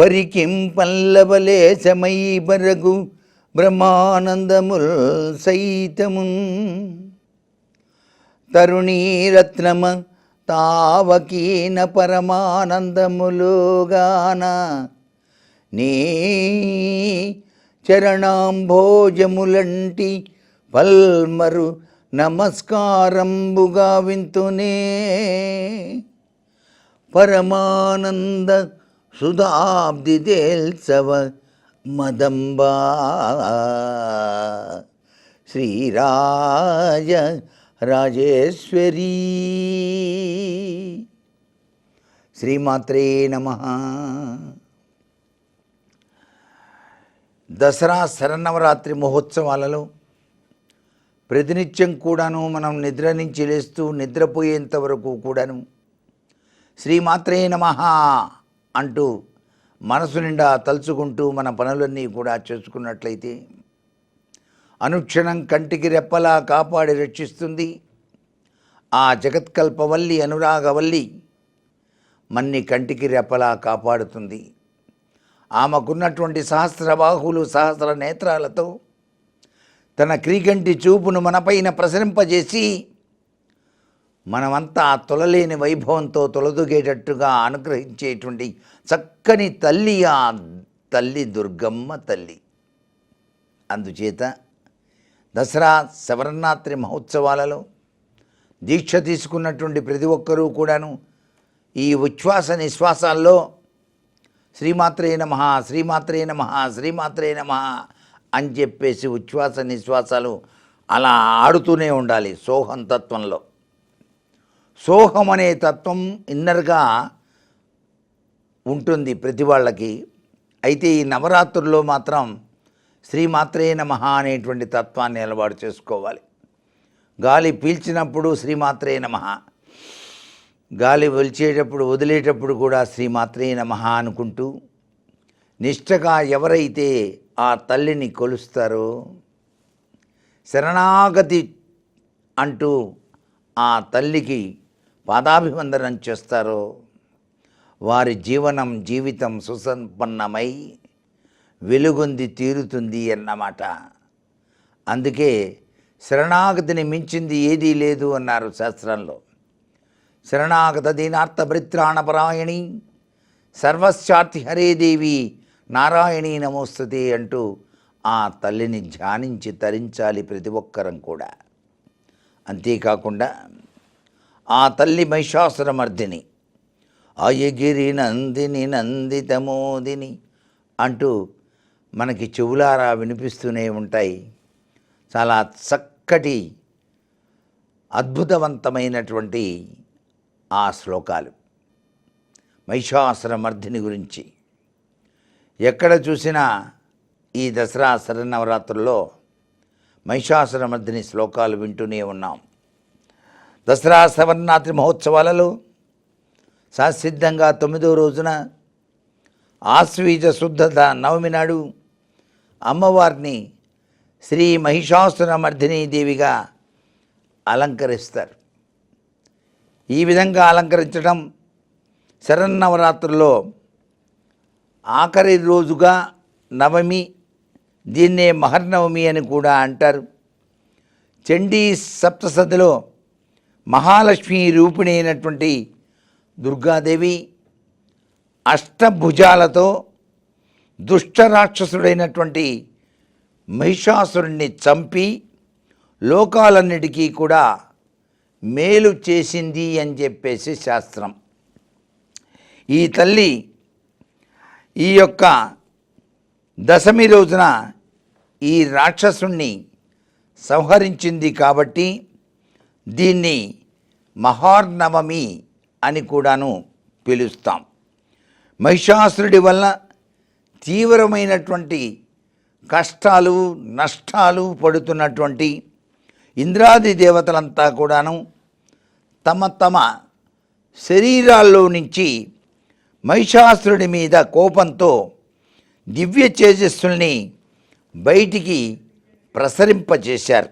పరికిం పల్లవలేశమై బరగు బ్రహ్మానందముల్ సైతమున్. తరుణీరత్నమ తావకీన పరమానందములుగాన నీ చరణాంభోజములంటి పల్మరు నమస్కారంబుగా వింతునే. పరమానంద సుధాబ్ది తేల్సవ మదంబా. శ్రీరాజ రాజేశ్వరీ. శ్రీమాత్రే నమ. దసరా శరన్నవరాత్రి మహోత్సవాలలో ప్రతినిత్యం కూడాను మనం నిద్ర నుంచి లేస్తూ నిద్రపోయేంత వరకు కూడాను శ్రీమాత్రే నమ. అంటూ మనసు నిండా తలుచుకుంటూ మన పనులన్నీ కూడా చేసుకున్నట్లయితే అనుక్షణం కంటికి రెప్పలా కాపాడి రక్షిస్తుంది. ఆ జగత్కల్పవల్లి అనురాగవల్లి మన్ని కంటికి రెప్పలా కాపాడుతుంది. ఆమెకున్నటువంటి సహస్రబాహులు సహస్ర నేత్రాలతో తన క్రీకంటి చూపును మనపైన ప్రసరింపజేసి మనమంతా తొలలేని వైభవంతో తొలదుగేటట్టుగా అనుగ్రహించేటువంటి చక్కని తల్లి ఆ తల్లి దుర్గమ్మ తల్లి. అందుచేత దసరా శవరణాత్రి మహోత్సవాలలో దీక్ష తీసుకున్నటువంటి ప్రతి ఒక్కరూ కూడాను ఈ ఉచ్ఛ్వాస నిశ్వాసాల్లో శ్రీమాత్రే నమ శ్రీమాత్రే నమ శ్రీమాత్రే నమ అని చెప్పేసి ఉచ్ఛ్వాస నిశ్వాసాలు అలా ఆడుతూనే ఉండాలి సోహం తత్వంలో సోహం అనే తత్వం ఇన్నర్గా ఉంటుంది ప్రతి వాళ్ళకి. అయితే ఈ నవరాత్రుల్లో మాత్రం శ్రీమాత్రే నమ అనేటువంటి తత్వాన్ని అలవాటు చేసుకోవాలి. గాలి పీల్చినప్పుడు శ్రీమాత్రే నమ. గాలి వలిచేటప్పుడు వదిలేటప్పుడు కూడా శ్రీమాత్రే నమ అనుకుంటూ నిష్టగా ఎవరైతే ఆ తల్లిని కొలుస్తారో శరణాగతి అంటూ ఆ తల్లికి పాదాభివందనం చేస్తారో వారి జీవనం జీవితం సుసంపన్నమై వెలుగొంది తీరుతుంది అన్నమాట. అందుకే శరణాగతిని మించింది ఏదీ లేదు అన్నారు శాస్త్రంలో. శరణాగత దీనార్థ పరిత్రాణపరాయణి సర్వశార్థి హరే దేవి నారాయణీ నమోస్తుతే అంటూ ఆ తల్లిని ధ్యానించి తరించాలి ప్రతి ఒక్కరం కూడా. అంతేకాకుండా ఆ తల్లి మహిషాసురమర్దిని అయగిరి నందిని నందితమోదిని అంటూ మనకి చెవులారా వినిపిస్తూనే ఉంటాయి. చాలా చక్కటి అద్భుతవంతమైనటువంటి ఆ శ్లోకాలు. మహిషాసురమర్దిని గురించి ఎక్కడ చూసినా ఈ దసరా శరన్నవరాత్రుల్లో మహిషాసురమర్దిని శ్లోకాలు వింటూనే ఉన్నాం. దసరా శవర్ణాత్రి మహోత్సవాలలో సాసిద్ధంగా తొమ్మిదో రోజున ఆశ్వీజ శుద్ధ నవమి నాడు అమ్మవారిని శ్రీ మహిషాసురమర్దిని దేవిగా అలంకరిస్తారు. ఈ విధంగా అలంకరించడం శరన్నవరాత్రుల్లో ఆఖరి రోజుగా నవమి దీన్నే మహర్నవమి అని కూడా అంటారు. చండీ సప్తసతిలో మహాలక్ష్మి రూపిణి అయినటువంటి దుర్గాదేవి అష్టభుజాలతో దుష్ట రాక్షసుడైనటువంటి మహిషాసురుణ్ణి చంపి లోకాలన్నిటికీ కూడా మేలు చేసింది అని చెప్పేసి శాస్త్రం. ఈ తల్లి ఈ యొక్క దశమి రోజున ఈ రాక్షసుణ్ణి సంహరించింది కాబట్టి దీన్ని మహార్నవమి అని కూడాను పిలుస్తాం. మహిషాసురుడి వల్ల తీవ్రమైనటువంటి కష్టాలు నష్టాలు పడుతున్నటువంటి ఇంద్రాది దేవతలంతా కూడాను తమ తమ శరీరాల్లో నుంచి మహిషాసురుడి మీద కోపంతో దివ్య తేజస్సుల్ని బయటికి ప్రసరింపచేశారు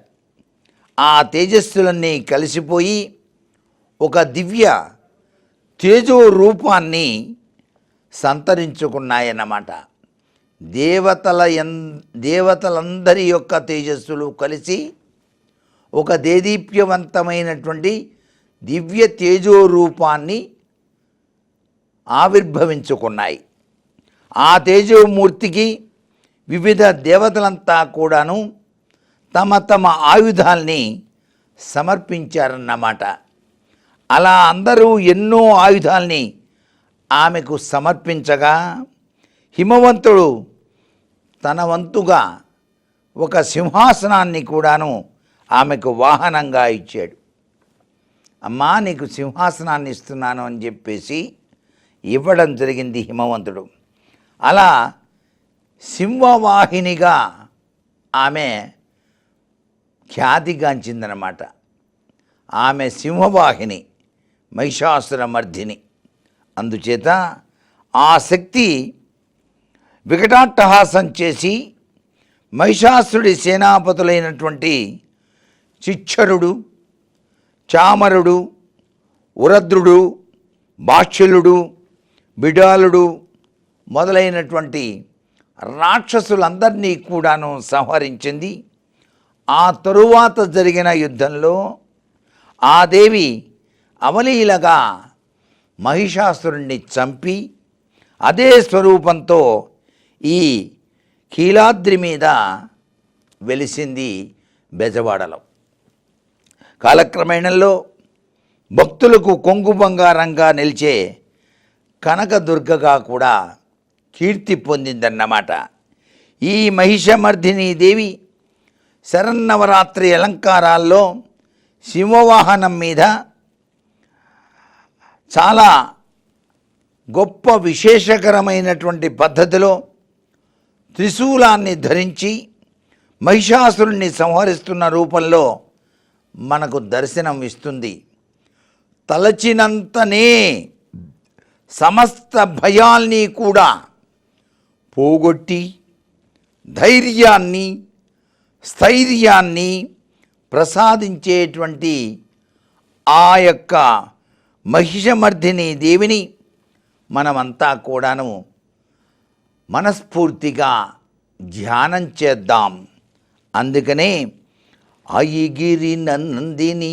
ఆ తేజస్సులన్నీ కలిసిపోయి ఒక దివ్య తేజో రూపాన్ని సంతరించుకున్నాయన్నమాట. దేవతల ఎన్ దేవతలందరి యొక్క తేజస్సులు కలిసి ఒక దేదీప్యవంతమైనటువంటి దివ్య తేజో రూపాన్ని ఆవిర్భవించుకున్నాయి. ఆ తేజోమూర్తికి వివిధ దేవతలంతా కూడాను తమ తమ ఆయుధాల్ని సమర్పించారన్నమాట. అలా అందరూ ఎన్నో ఆయుధాల్ని ఆమెకు సమర్పించగా హిమవంతుడు తన వంతుగా ఒక సింహాసనాన్ని కూడాను ఆమెకు వాహనంగా ఇచ్చాడు. అమ్మా నీకు సింహాసనాన్ని ఇస్తున్నాను అని చెప్పేసి ఇవ్వడం జరిగింది హిమవంతుడు. అలా సింహవాహినిగా ఆమె ఖ్యాతిగాంచిందనమాట ఆమె సింహవాహిని మహిషాసురమర్ధిని. అందుచేత ఆ శక్తి వికటాట్టహాసం చేసి మహిషాసురుడి సేనాపతులైనటువంటి చిచ్చరుడు చామరుడు ఉరద్రుడు బాష్యులుడు బిడాలుడు మొదలైనటువంటి రాక్షసులందరినీ కూడాను సంహరించింది. ఆ తరువాత జరిగిన యుద్ధంలో ఆ దేవి అవలీలగా మహిషాసురుణ్ణి చంపి అదే స్వరూపంతో ఈ కీలాద్రి మీద వెలిసింది బెజవాడలో. కాలక్రమేణంలో భక్తులకు కొంగు బంగారంగా నిలిచే కనకదుర్గగా కూడా కీర్తి పొందిందన్నమాట. ఈ మహిషమర్ధిని దేవి శరన్నవరాత్రి అలంకారాల్లో సింహవాహనం మీద చాలా గొప్ప విశేషకరమైనటువంటి పద్ధతిలో త్రిశూలాన్ని ధరించి మహిషాసురుణ్ణి సంహరిస్తున్న రూపంలో మనకు దర్శనం ఇస్తుంది. తలచినంతనే సమస్త భయాల్ని కూడా పోగొట్టి ధైర్యాన్ని స్థైర్యాన్ని ప్రసాదించేటువంటి ఆ యొక్క మహిషమర్ధిని దేవిని మనమంతా కూడాను మనస్ఫూర్తిగా ధ్యానం చేద్దాం. అందుకనే అయిగిరి నందిని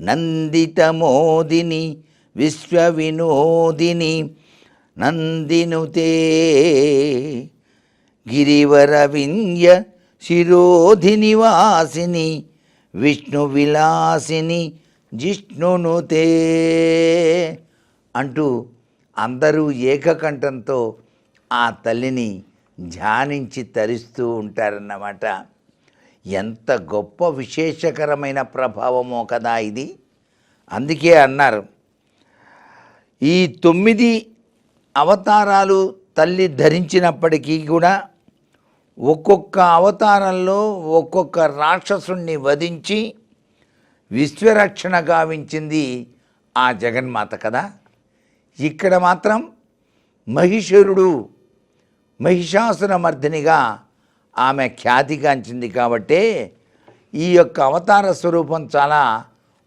నందితమోదిని విశ్వవినోదిని నందినుతే గిరివరవింయ శిరోధి నివాసిని విష్ణు విలాసిని జిష్ణునుతే అంటూ అందరూ ఏకకంఠంతో ఆ తల్లిని ధ్యానించి తరిస్తూ ఉంటారన్నమాట. ఎంత గొప్ప విశేషకరమైన ప్రభావమో కదా ఇది. అందుకే అన్నారు ఈ తొమ్మిది అవతారాలు తల్లి ధరించినప్పటికీ కూడా ఒక్కొక్క అవతారంలో ఒక్కొక్క రాక్షసుణ్ణి వధించి విశ్వరక్షణ గావించింది ఆ జగన్మాత కదా. ఇక్కడ మాత్రం మహిషరుడు మహిషాసురమర్దినిగా ఆమె ఖ్యాతిగాంచింది కాబట్టే ఈ యొక్క అవతార స్వరూపం చాలా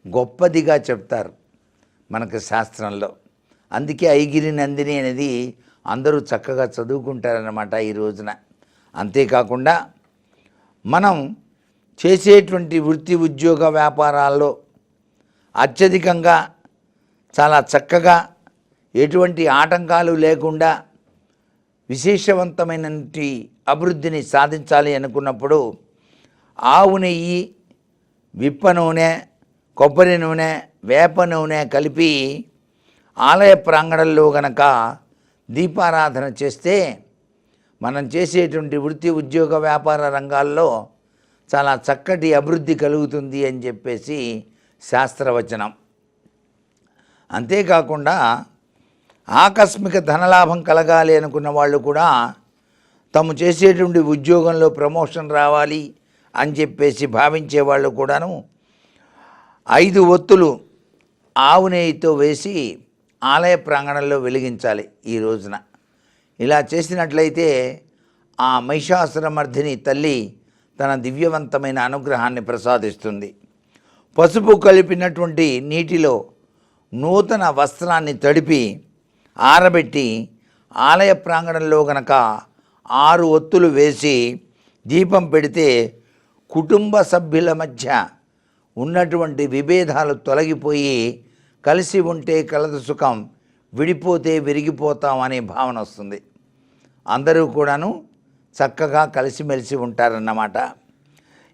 గొప్పదిగా చెప్తారు మనకు శాస్త్రంలో. అందుకే ఐగిరి నందిని అనేది అందరూ చక్కగా చదువుకుంటారన్నమాట ఈ రోజున. అంతేకాకుండా మనం చేసేటువంటి వృత్తి ఉద్యోగ వ్యాపారాల్లో అత్యధికంగా చాలా చక్కగా ఎటువంటి ఆటంకాలు లేకుండా విశేషవంతమైన అభివృద్ధిని సాధించాలి అనుకున్నప్పుడు ఆవు నెయ్యి విప్ప నూనె కొబ్బరి నూనె వేప నూనె కలిపి ఆలయ ప్రాంగణంలో గనక దీపారాధన చేస్తే మనం చేసేటువంటి వృత్తి ఉద్యోగ వ్యాపార రంగాల్లో చాలా చక్కటి అభివృద్ధి కలుగుతుంది అని చెప్పేసి శాస్త్రవచనం. అంతేకాకుండా ఆకస్మిక ధనలాభం కలగాలి అనుకున్న వాళ్ళు కూడా తాము చేసేటువంటి ఉద్యోగంలో ప్రమోషన్ రావాలి అని చెప్పేసి భావించే వాళ్ళు కూడాను ఐదు ఒత్తులు ఆవు నెయ్యితో వేసి ఆలయ ప్రాంగణంలో వెలిగించాలి ఈ రోజున. ఇలా చేసినట్లయితే ఆ మహిషాసురమర్ధిని తల్లి తన దివ్యవంతమైన అనుగ్రహాన్ని ప్రసాదిస్తుంది. పసుపు కలిపినటువంటి నీటిలో నూతన వస్త్రాన్ని తడిపి ఆరబెట్టి ఆలయ ప్రాంగణంలో గనక ఆరు ఒత్తులు వేసి దీపం పెడితే కుటుంబ సభ్యుల మధ్య ఉన్నటువంటి విభేదాలు తొలగిపోయి కలిసి ఉంటే కలదు సుఖం. విడిపోతే విరిగిపోతాం అనే భావన వస్తుంది. అందరూ కూడాను చక్కగా కలిసిమెలిసి ఉంటారన్నమాట.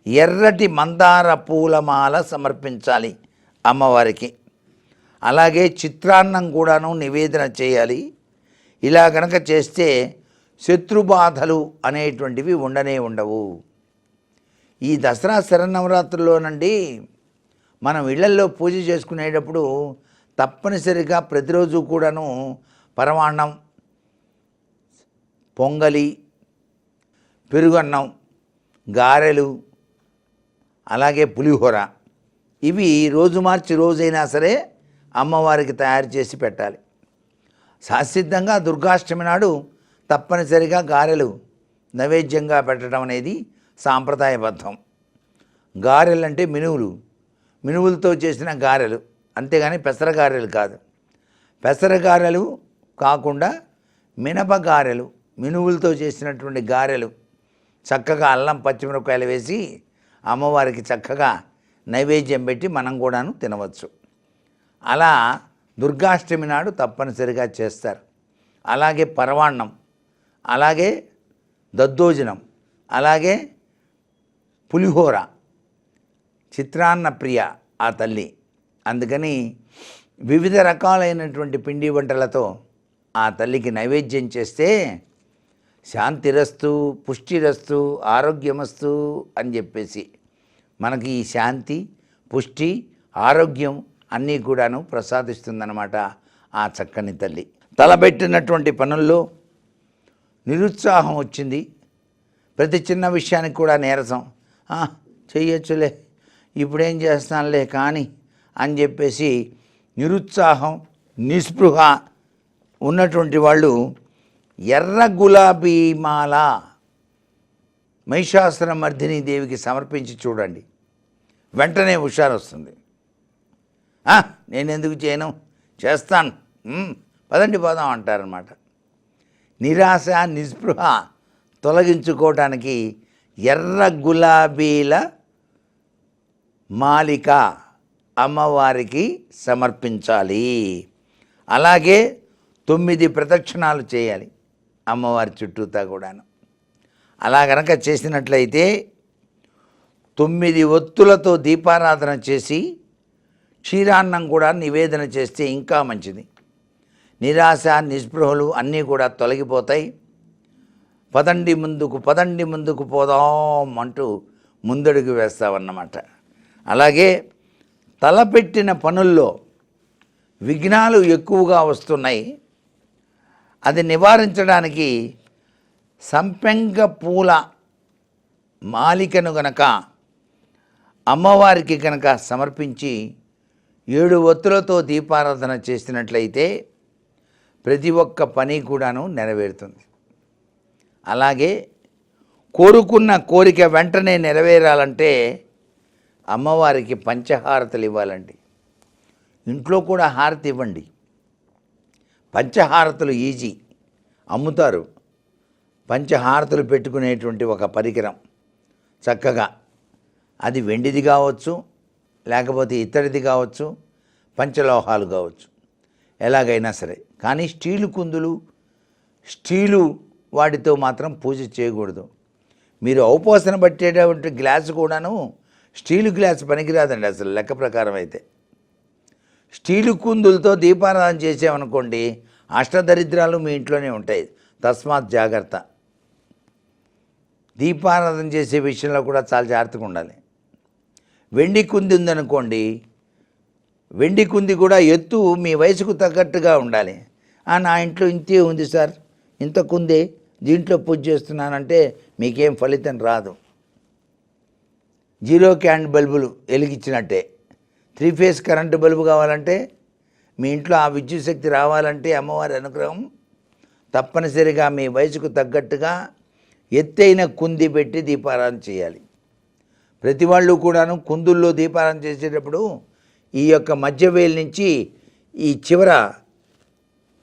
ఎర్రటి మందార పూలమాల సమర్పించాలి అమ్మవారికి. అలాగే చిత్రాన్నం కూడాను నివేదన చేయాలి. ఇలా గనక చేస్తే శత్రుబాధలు అనేటువంటివి ఉండనే ఉండవు. ఈ దసరా శరన్నవరాత్రుల్లోనండి మనం ఇళ్ళల్లో పూజ చేసుకునేటప్పుడు తప్పనిసరిగా ప్రతిరోజు కూడాను పరమాన్నం పొంగలి పెరుగన్నం గారెలు అలాగే పులిహోర. ఇవి రోజు మార్చి రోజైనా సరే అమ్మవారికి తయారు చేసి పెట్టాలి. శాసిద్ధంగా దుర్గాష్టమి నాడు తప్పనిసరిగా గారెలు నైవేద్యంగా పెట్టడం అనేది సాంప్రదాయబద్ధం. గారెలంటే మినువులు. మినువులతో చేసిన గారెలు. అంతేగాని పెసర గారెలు కాదు. పెసర గారెలు కాకుండా మినప గారెలు మినువులతో చేసినటువంటి గారెలు చక్కగా అల్లం పచ్చిమిరపకాయలు వేసి అమ్మవారికి చక్కగా నైవేద్యం పెట్టి మనం కూడాను తినవచ్చు. అలా దుర్గాష్టమి నాడు తప్పనిసరిగా చేస్తారు. అలాగే పరవాన్నం అలాగే దద్దోజనం అలాగే పులిహోర చిత్రాన్న ప్రియ ఆ తల్లి అందుకని వివిధ రకాలైనటువంటి పిండి వంటలతో ఆ తల్లికి నైవేద్యం చేస్తే శాంతిరస్తు పుష్టిరస్తు ఆరోగ్యమస్తు అని చెప్పేసి మనకి ఈ శాంతి పుష్టి ఆరోగ్యం అన్నీ కూడాను ప్రసాదిస్తుందన్నమాట ఆ చక్కని తల్లి. తలబెట్టినటువంటి పనుల్లో నిరుత్సాహం వచ్చింది. ప్రతి చిన్న విషయానికి కూడా నీరసం. చేయొచ్చులే చెయ్యొచ్చులే. ఇప్పుడేం చేస్తానులే కానీ అని చెప్పేసి నిరుత్సాహం నిస్పృహ ఉన్నటువంటి వాళ్ళు ఎర్ర గులాబీ మాల మహిషాసుర మర్దిని దేవికి సమర్పించి చూడండి. వెంటనే హుషారు వస్తుంది నేను ఎందుకు చేయను? చేస్తాను. పదండి పోదాం అంటారనమాట నిరాశ నిస్పృహ తొలగించుకోవటానికి ఎర్ర గులాబీల మాలిక అమ్మవారికి సమర్పించాలి. అలాగే తొమ్మిది ప్రదక్షిణాలు చేయాలి అమ్మవారి చుట్టూతా కూడాను. అలా గనక చేసినట్లయితే తొమ్మిది ఒత్తులతో దీపారాధన చేసి క్షీరాన్నం కూడా నివేదన చేస్తే ఇంకా మంచిది. నిరాశ నిస్పృహలు అన్నీ కూడా తొలగిపోతాయి. పదండి ముందుకు పదండి ముందుకు పోదాం అంటూ ముందడుగు వేస్తామన్నమాట అలాగే తలపెట్టిన పనుల్లో విఘ్నాలు ఎక్కువగా వస్తున్నాయి. అది నివారించడానికి సంపెంగ పూల మాలికను గనక అమ్మవారికి కనుక సమర్పించి ఏడు ఒత్తులతో దీపారాధన చేసినట్లయితే ప్రతి ఒక్క పని కూడాను నెరవేరుతుంది. అలాగే కోరుకున్న కోరిక వెంటనే నెరవేరాలంటే అమ్మవారికి పంచహారతలు ఇవ్వాలండి. ఇంట్లో కూడా హారతి ఇవ్వండి. పంచహారతలు ఈజీ. అమ్ముతారు. పంచహారతలు పెట్టుకునేటువంటి ఒక పరికరం చక్కగా. అది వెండిది కావచ్చు లేకపోతే ఇతడిది కావచ్చు పంచలోహాలు కావచ్చు. ఎలాగైనా సరే. కానీ స్టీలు కుందులు స్టీలు వాటితో మాత్రం పూజ చేయకూడదు. మీరు ఔపోసన పట్టేటటువంటి గ్లాసు కూడాను స్టీలు గ్లాస్ పనికిరాదండి అసలు లెక్క ప్రకారం అయితే. స్టీలు కుందులతో దీపారాధన చేసామనుకోండి అష్టదరిద్రాలు మీ ఇంట్లోనే ఉంటాయి. తస్మాత్ జాగ్రత్త. దీపారాధన చేసే విషయంలో కూడా చాలా జాగ్రత్తగా ఉండాలి. వెండి కుంది ఉందనుకోండి వెండి కుంది కూడా ఎత్తు మీ వయసుకు తగ్గట్టుగా ఉండాలి. నా ఇంట్లో ఇంతే ఉంది సార్ ఇంత కుందే దీంట్లో పూజ చేస్తున్నానంటే మీకేం ఫలితం రాదు. జీరో క్యాండ్ బల్బులు వెలిగించినట్టే. త్రీ ఫేస్ కరెంటు బల్బు కావాలంటే మీ ఇంట్లో ఆ విద్యుత్ శక్తి రావాలంటే అమ్మవారి అనుగ్రహం తప్పనిసరిగా మీ వయసుకు తగ్గట్టుగా ఎత్తైన కుంది పెట్టి దీపారాధన చేయాలి. ప్రతి వాళ్ళు కూడాను కుందుల్లో దీపారాధన చేసేటప్పుడు ఈ యొక్క మధ్యవేలు నుంచి ఈ చివర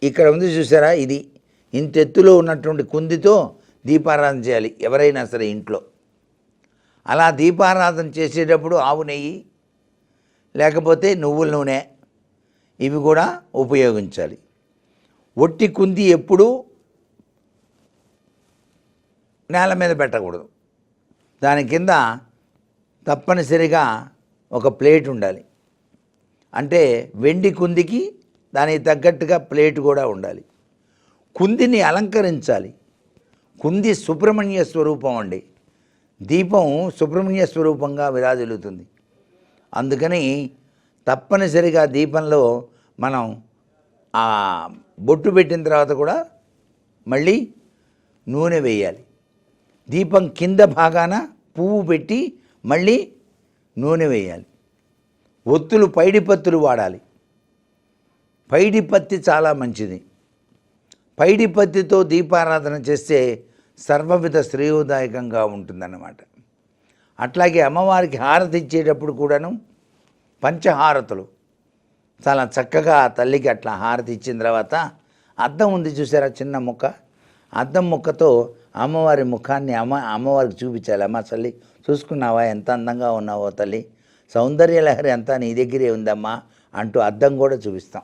ఇక్కడ ఉంది చూసారా ఇది. ఇంత ఎత్తులో ఉన్నటువంటి కుందితో దీపారాధన చేయాలి ఎవరైనా సరే ఇంట్లో. అలా దీపారాధన చేసేటప్పుడు ఆవు నెయ్యి లేకపోతే నువ్వుల నూనె ఇవి కూడా ఉపయోగించాలి. ఒట్టి కుంది ఎప్పుడూ నేల మీద పెట్టకూడదు. దాని కింద తప్పనిసరిగా ఒక ప్లేట్ ఉండాలి. అంటే వెండి కుందికి దానికి తగ్గట్టుగా ప్లేట్ కూడా ఉండాలి. కుందిని అలంకరించాలి. కుంది సుబ్రహ్మణ్య స్వరూపం అండి. దీపం సుబ్రహ్మణ్య స్వరూపంగా విరాజిల్లుతుంది. అందుకని తప్పనిసరిగా దీపంలో మనం ఆ బొట్టు పెట్టిన తర్వాత కూడా మళ్ళీ నూనె వేయాలి. దీపం కింద భాగాన పువ్వు పెట్టి మళ్ళీ నూనె వేయాలి. ఒత్తులు పైడిపత్తులు వాడాలి. పైడిపత్తి చాలా మంచిది. పైడిపత్తితో దీపారాధన చేస్తే సర్వవిధ శ్రేయోదాయకంగా ఉంటుందన్నమాట. అట్లాగే అమ్మవారికి హారతి ఇచ్చేటప్పుడు కూడాను పంచహారతులు. చాలా చక్కగా ఆ తల్లికి అట్లా హారతి ఇచ్చిన తర్వాత అద్దం ఉంది చూసారా చిన్న ముక్క? అద్దం ముక్కతో అమ్మవారి ముఖాన్ని అమ్మ అమ్మవారికి చూపించాలి. అమ్మ తల్లి చూసుకున్నావా? ఎంత అందంగా ఉన్నావో తల్లి? సౌందర్య లహరి అంతా నీ దగ్గరే ఉందమ్మా అంటూ అద్దం కూడా చూపిస్తాం.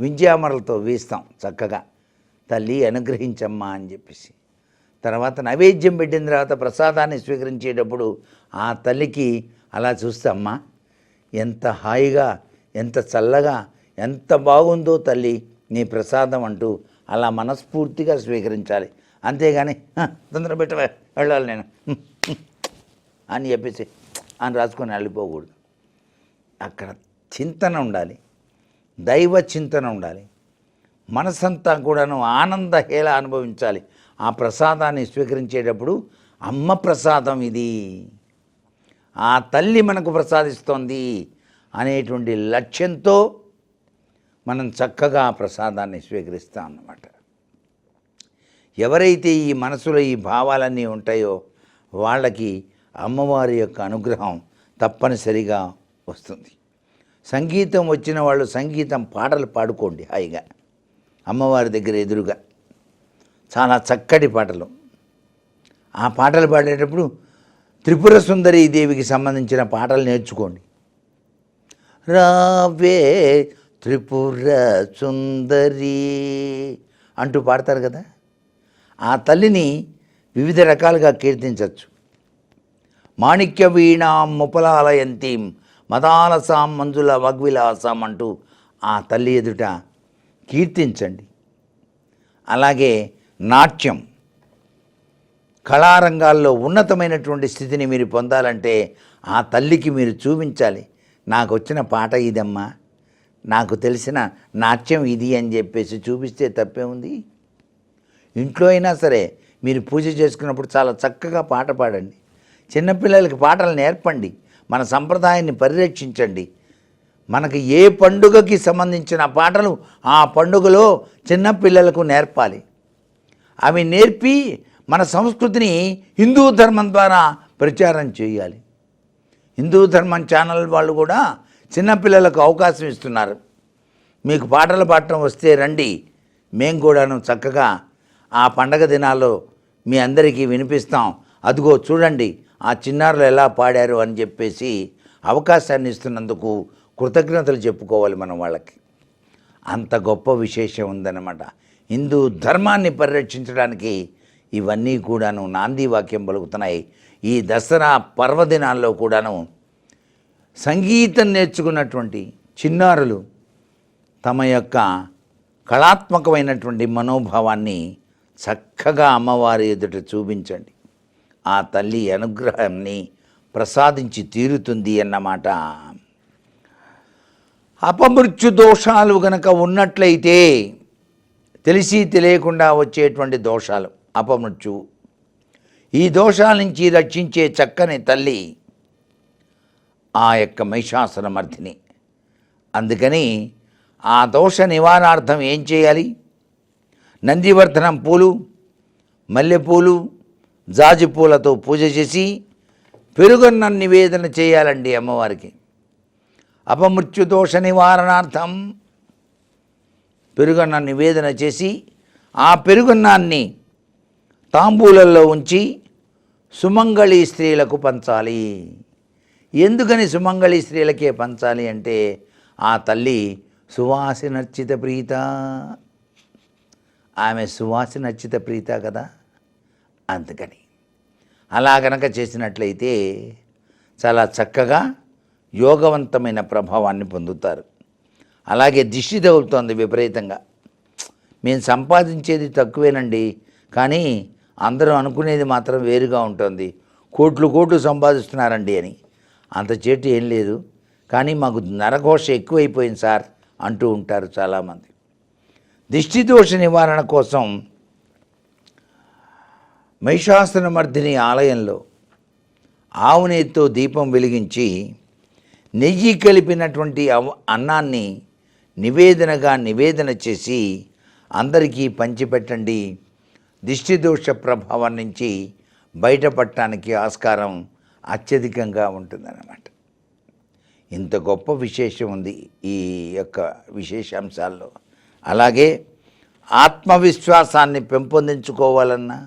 వింజామరలతో వీస్తాం చక్కగా. తల్లి అనుగ్రహించమ్మా అని చెప్పేసి. తర్వాత నైవేద్యం పెట్టిన తర్వాత ప్రసాదాన్ని స్వీకరించేటప్పుడు ఆ తల్లికి అలా చూస్తే అమ్మా ఎంత హాయిగా ఎంత చల్లగా ఎంత బాగుందో తల్లి నీ ప్రసాదం అంటూ అలా మనస్ఫూర్తిగా స్వీకరించాలి. అంతేగాని తొందర పెట్ట వెళ్ళాలి నేను. అని చెప్పేసి అని రాసుకొని వెళ్ళిపోకూడదు. అక్కడ చింతన ఉండాలి. దైవ చింతన ఉండాలి. మనసంతా కూడాను ఆనంద హేళ అనుభవించాలి. ఆ ప్రసాదాన్ని స్వీకరించేటప్పుడు అమ్మ ప్రసాదం ఇది. ఆ తల్లి మనకు ప్రసాదిస్తోంది అనేటువంటి లక్ష్యంతో మనం చక్కగా ఆ ప్రసాదాన్ని స్వీకరిస్తాం అన్నమాట. ఎవరైతే ఈ మనసులో ఈ భావాలన్నీ ఉంటాయో వాళ్ళకి అమ్మవారి యొక్క అనుగ్రహం తప్పనిసరిగా వస్తుంది. సంగీతం వచ్చిన వాళ్ళు సంగీతం పాటలు పాడుకోండి హాయిగా. అమ్మవారి దగ్గర ఎదురుగా. చాలా చక్కటి పాటలు. ఆ పాటలు పాడేటప్పుడు త్రిపుర సుందరి దేవికి సంబంధించిన పాటలు నేర్చుకోండి. రావే త్రిపుర సుందరి అంటూ పాడతారు కదా. ఆ తల్లిని వివిధ రకాలుగా కీర్తించవచ్చు మాణిక్య వీణాం ముపలాలయంతీం మదాలసాం మంజుల వగ్విలాసాం అంటూ ఆ తల్లి ఎదుట కీర్తించండి. అలాగే నాట్యం కళారంగాల్లో ఉన్నతమైనటువంటి స్థితిని మీరు పొందాలంటే ఆ తల్లికి మీరు చూపించాలి. నాకు వచ్చిన పాట ఇదమ్మా. నాకు తెలిసిన నాట్యం ఇది అని చెప్పేసి చూపిస్తే తప్పే ఉంది ఇంట్లో అయినా సరే మీరు పూజ చేసుకున్నప్పుడు చాలా చక్కగా పాట పాడండి. చిన్నపిల్లలకి పాటలు నేర్పండి. మన సంప్రదాయాన్ని పరిరక్షించండి. మనకి ఏ పండుగకి సంబంధించిన పాటలు ఆ పండుగలో చిన్నపిల్లలకు నేర్పాలి. అవి నేర్పి మన సంస్కృతిని హిందూ ధర్మం ద్వారా ప్రచారం చేయాలి. హిందూ ధర్మం ఛానల్ వాళ్ళు కూడా చిన్నపిల్లలకు అవకాశం ఇస్తున్నారు. మీకు పాటలు పాడటం వస్తే రండి. మేము కూడాను చక్కగా ఆ పండగ దినాల్లో మీ అందరికీ వినిపిస్తాం. అదిగో చూడండి ఆ చిన్నారులు ఎలా పాడారు అని చెప్పేసి అవకాశాన్ని ఇస్తున్నందుకు కృతజ్ఞతలు చెప్పుకోవాలి మనం వాళ్ళకి. అంత గొప్ప విశేషం ఉందన్నమాట. హిందూ ధర్మాన్ని పరిరక్షించడానికి ఇవన్నీ కూడాను నాంది వాక్యం పలుకుతున్నాయి. ఈ దసరా పర్వదినాల్లో కూడాను సంగీతం నేర్చుకున్నటువంటి చిన్నారులు తమ యొక్క కళాత్మకమైనటువంటి మనోభావాన్ని చక్కగా అమ్మవారి ఎదుట చూపించండి. ఆ తల్లి అనుగ్రహాన్ని ప్రసాదించి తీరుతుంది అన్నమాట. అపమృత్యు దోషాలు గనక ఉన్నట్లయితే తెలిసి తెలియకుండా వచ్చేటువంటి దోషాలు అపమృత్యు. ఈ దోషాల నుంచి రక్షించే చక్కని తల్లి ఆ యొక్క మహిషాసురమర్ధిని అందుకని ఆ దోష నివారణార్థం ఏం చేయాలి? నందివర్ధనం పూలు మల్లెపూలు జాజి పూలతో పూజ చేసి పెరుగన్న నివేదన చేయాలండి అమ్మవారికి. అపమృత్యు దోష నివారణార్థం పెరుగన్న నివేదన చేసి ఆ పెరుగున్నాన్ని తాంబూలల్లో ఉంచి సుమంగళి స్త్రీలకు పంచాలి. ఎందుకని సుమంగళి స్త్రీలకే పంచాలి అంటే ఆ తల్లి సువాసినర్చిత ప్రీత. ఆమె సువాసినర్చిత ప్రీత కదా అందుకని. అలా గనక చేసినట్లయితే చాలా చక్కగా యోగవంతమైన ప్రభావాన్ని పొందుతారు. అలాగే దిష్టి తగులుతోంది విపరీతంగా. మేము సంపాదించేది తక్కువేనండి కానీ అందరూ అనుకునేది మాత్రం వేరుగా ఉంటుంది. కోట్లు కోట్లు సంపాదిస్తున్నారండి అని. అంత చేటు ఏం లేదు కానీ మాకు నరఘోష ఎక్కువైపోయింది సార్ అంటూ ఉంటారు చాలామంది. దిష్టి దోష నివారణ కోసం మహిషాసురమర్దిని ఆలయంలో ఆవు దీపం వెలిగించి నెయ్యి కలిపినటువంటి అవ- అన్నాన్ని నివేదనగా నివేదన చేసి అందరికీ పంచిపెట్టండి. దిష్టి దోష ప్రభావం నుంచి బయటపడటానికి ఆస్కారం అత్యధికంగా ఉంటుందన్నమాట. ఇంత గొప్ప విశేషం ఉంది ఈ యొక్క విశేషాంశాల్లో. అలాగే ఆత్మవిశ్వాసాన్ని పెంపొందించుకోవాలన్నా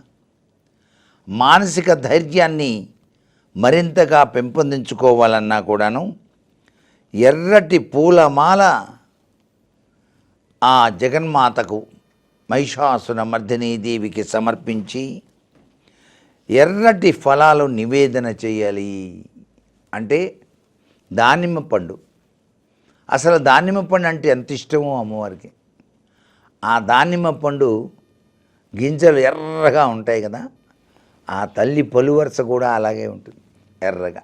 మానసిక ధైర్యాన్ని మరింతగా పెంపొందించుకోవాలన్నా కూడాను ఎర్రటి పూలమాల ఆ జగన్మాతకు మహిషాసురమర్దినీ దేవికి సమర్పించి ఎర్రటి ఫలాలు నివేదన చేయాలి అంటే దానిమ్మ పండు. అసలు దానిమ్మ పండు అంటే ఎంత ఇష్టమో అమ్మవారికి. ఆ దానిమ్మ పండు గింజలు ఎర్రగా ఉంటాయి కదా ఆ తల్లి పలువరుస కూడా అలాగే ఉంటుంది ఎర్రగా.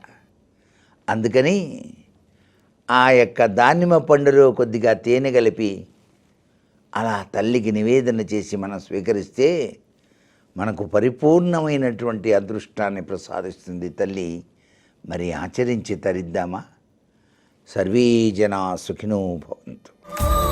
అందుకని ఆ యొక్క దానిమ్మ పండులో కొద్దిగా తేనె కలిపి అలా తల్లికి నివేదన చేసి మనం స్వీకరిస్తే మనకు పరిపూర్ణమైనటువంటి అదృష్టాన్ని ప్రసాదిస్తుంది తల్లి. మరి ఆచరించి తరిద్దామా? సర్వే జనా సుఖినో భవంతు.